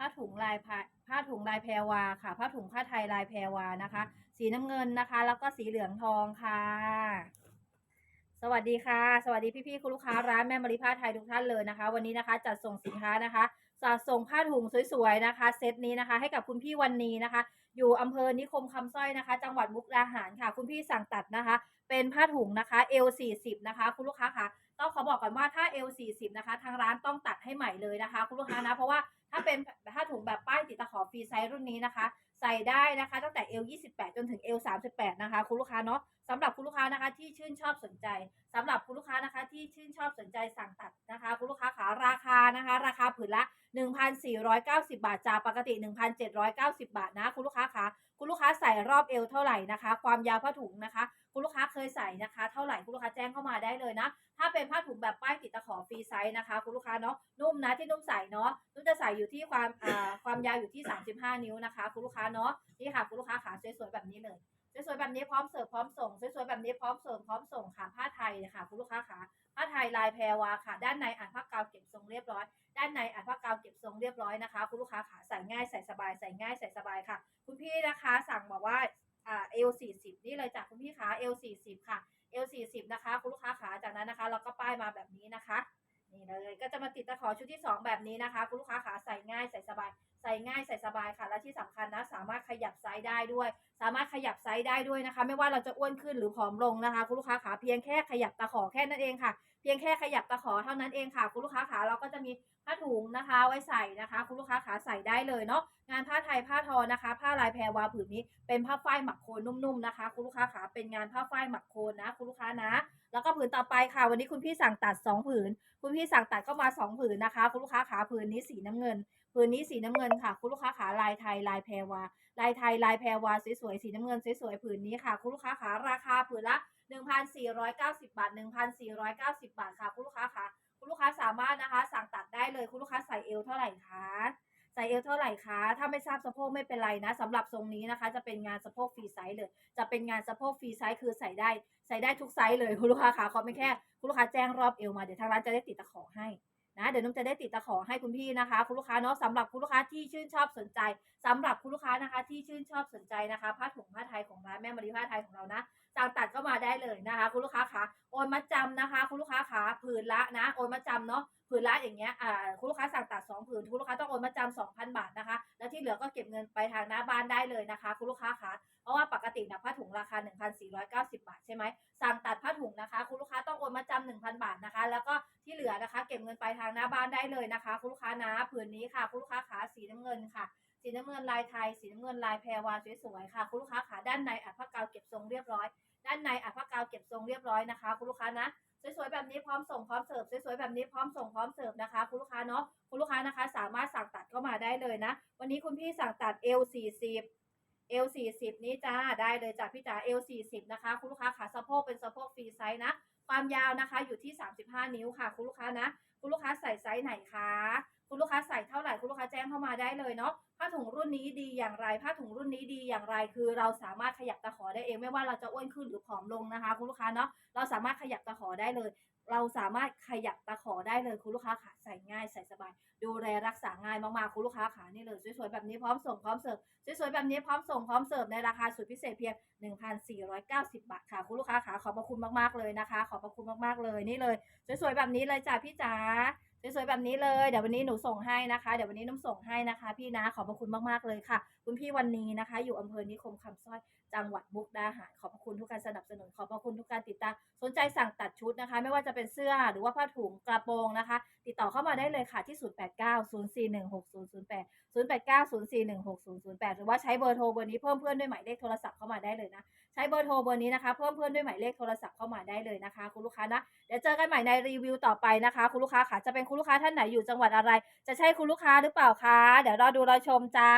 ผ้าถุงลายผ้าถุงลายแพรวาค่ะ ผ้าถุงผ้าไทยลายแพรวานะคะ สีน้ำเงินนะคะ แล้วก็สีเหลืองทองค่ะ สวัสดีค่ะ สวัสดีพี่ๆคุณลูกค้าร้านแม่มริผ้าไทยทุกท่านเลยนะคะ วันนี้นะคะจัดส่งสินค้านะคะจัดส่งผ้าถุงสวยๆนะคะ เซตนี้นะคะ ให้กับคุณพี่วันนี้นะคะ อยู่อำเภอนิคมคำสร้อยนะคะ จังหวัดมุกดาหารค่ะ คุณพี่สั่งตัดนะคะ เป็นผ้าถุงนะคะ L40 นะคะ คุณลูกค้าค่ะต้องขอบอกก่อนว่าถ้า L40 นะคะ ทางร้านต้องตัดให้ใหม่เลยนะคะ คุณลูกค้านะเพราะว่าถ้าเป็นาถุงแบบป้ายติดตะขอฟรีไซส์รุ่นนี้นะคะ ใส่ได้นะคะ ตั้งแต่ L28 จนถึง L38 นะคะ คุณลูกค้าเนาะสำหรับคุณลูกค้านะคะที่ชื่นชอบสนใจสำหรับคุณลูกค้านะคะที่ชื่นชอบสนใจสั่งตัดนะคะ คุณลูกค้าขาราคานะคะ ราคาผืนละ 1,490 บาทจากปกติ 1,790 บาทนะ คุณลูกค้าคะคุณลูกค้าใส่รอบเอวเท่าไหร่นะคะ ความยาวผ้าถุงนะคะ คุณลูกค้าเคยใส่นะคะ เท่าไหร่คุณลูกค้าแจ้งเข้ามาได้เลยนะ ถ้าเป็นผ้าถุงแบบป้ายติดตะขอฟรีไซส์นะคะ คุณลูกค้าเนาะนุ่มนะที่นุ่มใส่เนาะนุ่มจะใส่อยู่ที่ความอ่าความยาวอยู่ที่ 35 นิ้วนะคะ คุณลูกค้าเนาะนี่ค่ะคุณลูกค้าขาสวยๆแบบนี้เลย สวยๆแบบนี้พร้อมเสิร์ฟพร้อมส่งสวยๆแบบนี้พร้อมเสิร์ฟพร้อมส่งค่ะผ้าไทยนะคะคุณลูกค้าขาผ้าไทยลายแพรวาค่ะ ด้านในอ่านผ้ากาวเก็บทรงเรียบร้อย ด้านในอ่านผ้ากาวเก็บทรงเรียบร้อยนะคะคุณลูกค้าขาใส่ง่ายใส่สบายใส่ง่ายใส่สบายค่ะ คุณพี่นะคะ สั่งบอกว่าอ่า L40 นี่เลยจากคุณพี่ขา L40 ค่ะ L40 นะคะ คุณลูกค้าขาจากนั้นนะคะ เราก็ป้ายมาแบบนี้นะคะนี่เลยก็จะมาติดตะขอชุดที่ 2 แบบนี้นะคะ คุณลูกค้าขาใส่ง่ายใส่สบาย ใส่ง่ายใส่สบายค่ะ และที่สำคัญนะ สามารถขยับไซส์ได้ด้วย สามารถขยับไซส์ได้ด้วยนะคะ ไม่ว่าเราจะอ้วนขึ้นหรือผอมลงนะคะ คุณลูกค้าขาเพียงแค่ขยับตะขอแค่นั้นเองค่ะเพียงแค่ขยับตะขอเท่านั้นเองค่ะ คุณลูกค้าขาเราก็จะมีผ้าถุงนะคะ ไว้ใส่นะคะ คุณลูกค้าขาใส่ได้เลยเนาะงานผ้าไทยผ้าทอนะคะ ผ้าลายแพรวาผืนนี้เป็นผ้าฝ้ายหมักโคนนุ่มๆนะคะ คุณลูกค้าขาเป็นงานผ้าฝ้ายหมักโคนนะ คุณลูกค้านะ แล้วก็ผืนต่อไปค่ะ วันนี้คุณพี่สั่งตัด 2 ผืน คุณพี่สั่งตัดก็มา 2 ผืนนะคะ คุณลูกค้าขาผืนนี้สีน้ำเงินผืนนี้สีน้ำเงินค่ะ คุณลูกค้าขาลายไทยลายแพรวาลายไทยลายแพรวาสวยๆสีน้ำเงินสวยๆผืนนี้ค่ะ คุณลูกค้าขาราคาผืนละ 1,490 บาท 1,490 บาทค่ะ คุณลูกค้าขาคุณลูกค้าสามารถนะคะ สั่งตัดได้เลย คุณลูกค้าใส่เอวเท่าไหร่คะใส่เอวเท่าไหร่คะ ถ้าไม่ทราบสะโพกไม่เป็นไรนะสำหรับทรงนี้นะคะ จะเป็นงานสะโพกฟรีไซส์เลย จะเป็นงานสะโพกฟรีไซส์คือใส่ได้ใส่ได้ทุกไซส์เลยคุณลูกค้าขาขอไม่แค่ คุณลูกค้าแจ้งรอบเอวมาเดี๋ยวทางร้านจะได้ติดตะขอให้นะเดี๋ยวน้องจะได้ติดตะขอให้คุณพี่นะคะ คุณลูกค้าเนาะสำหรับคุณลูกค้าที่ชื่นชอบสนใจสำหรับคุณลูกค้านะคะ ที่ชื่นชอบสนใจนะคะผ้าถุงผ้าไทยของร้านแม่มารีผ้าไทยของเรานะสั่งตัดก็มาได้เลยนะคะ คุณลูกค้าขาโอนมาจำนะคะ คุณลูกค้าขาผืนละนะโอนมาจำเนาะผืนละอย่างเงี้ยอ่าคุณลูกค้าสั่งตัด2ผืนคุณลูกค้าต้องโอนมาจำ2,000บาทนะคะ แล้วที่เหลือก็เก็บเงินไปทางหน้าบ้านได้เลยนะคะ คุณลูกค้าขาเพราะว่าปกตินะผ้าถุงราคา 1,490 บาทใช่ไหมสั่งตัดผ้าถุงนะคะ คุณลูกค้าต้องโอนมาจำ1,000 บาทนะคะ แล้วก็ที่เหลือนะคะ เก็บเงินไปทางหน้าบ้านได้เลยนะคะ คุณลูกค้านะผืนนี้ค่ะ คุณลูกค้าขาสีน้ำเงินค่ะ สีน้ำเงินลายไทย สีน้ำเงินลายแพรวาสวยๆค่ะ คุณลูกค้าขาด้านในอัดผ้ากาวเก็บทรงเรียบร้อย ด้านในอัดผ้ากาวเก็บทรงเรียบร้อยนะคะ คุณลูกค้านะสวยๆแบบนี้พร้อมส่งพร้อมเสิร์ฟสวยๆแบบนี้พร้อมส่งพร้อมเสิร์ฟนะคะ คุณลูกค้าเนาะคุณลูกค้านะคะ สามารถสั่งตัดเข้ามาได้เลยนะ วันนี้คุณพี่สั่งตัด L40 L40 นี้จ้าได้เลยจ้ะพี่จ๋า L40 นะคะ คุณลูกค้าขาสะโพกเป็นสะโพกฟรีไซส์นะความยาวนะคะอยู่ที่ 35 นิ้วค่ะ คุณลูกค้านะ คุณลูกค้าใส่ไซส์ไหนคะคุณลูกค้าใส่เท่าไหร่คุณลูกค้าแจ้งเข้ามาได้เลยเนาะ ผ้าถุงรุ่นนี้ดีอย่างไร ผ้าถุงรุ่นนี้ดีอย่างไร คือเราสามารถขยับตะขอได้เอง ไม่ว่าเราจะอ้วนขึ้นหรือผอมลงนะคะ คุณลูกค้าเนาะ เราสามารถขยับตะขอได้เลย เราสามารถขยับตะขอได้เลยคุณลูกค้าขาใส่ง่ายใส่สบาย ดูแลรักษาง่ายมากๆคุณลูกค้าขานี่เลยสวยๆแบบนี้พร้อมส่งพร้อมเสิร์ฟสวยๆแบบนี้พร้อมส่งพร้อมเสิร์ฟในราคาสุดพิเศษเพียง 1,490 บาทค่ะคุณลูกค้าขาขอบพระคุณมากๆเลยนะคะ ขอบพระคุณมากๆเลยนี่เลย สวยๆแบบนี้เลยจ้ะพี่จ๋า สวยๆแบบนี้เลยเดี๋ยววันนี้หนูส่งให้นะคะเดี๋ยววันนี้น้ำส่งให้นะคะ พี่นะขอบพระคุณมากๆเลยค่ะ คุณพี่วันนี้นะคะ อยู่อำเภอนิคมคำสร้อยจังหวัดมุกดาหารขอบพระคุณทุกการสนับสนุนขอบพระคุณทุกการติดตามสนใจสั่งตัดชุดนะคะ ไม่ว่าจะเป็นเสื้อหรือว่าผ้าถุงกระโปรงนะคะ ติดต่อเข้ามาได้เลยค่ะที่ 0890416008 0890416008 หรือว่าใช้เบอร์โทรเบอร์นี้เพิ่มเพื่อนด้วยหมายเลขโทรศัพท์เข้ามาได้เลยนะ ใช้เบอร์โทรเบอร์นี้นะคะ เพิ่มเพื่อนด้วยหมายเลขโทรศัพท์เข้ามาได้เลยนะคะ คุณลูกค้านะเดี๋ยวเจอกันใหม่ในรีวิวต่อไปนะคะ คุณลูกค้าค่ะจะเป็นคุณลูกค้าท่านไหนอยู่จังหวัดอะไร จะใช่คุณลูกค้าหรือเปล่าคะเดี๋ยวรอดูรอชมจ้า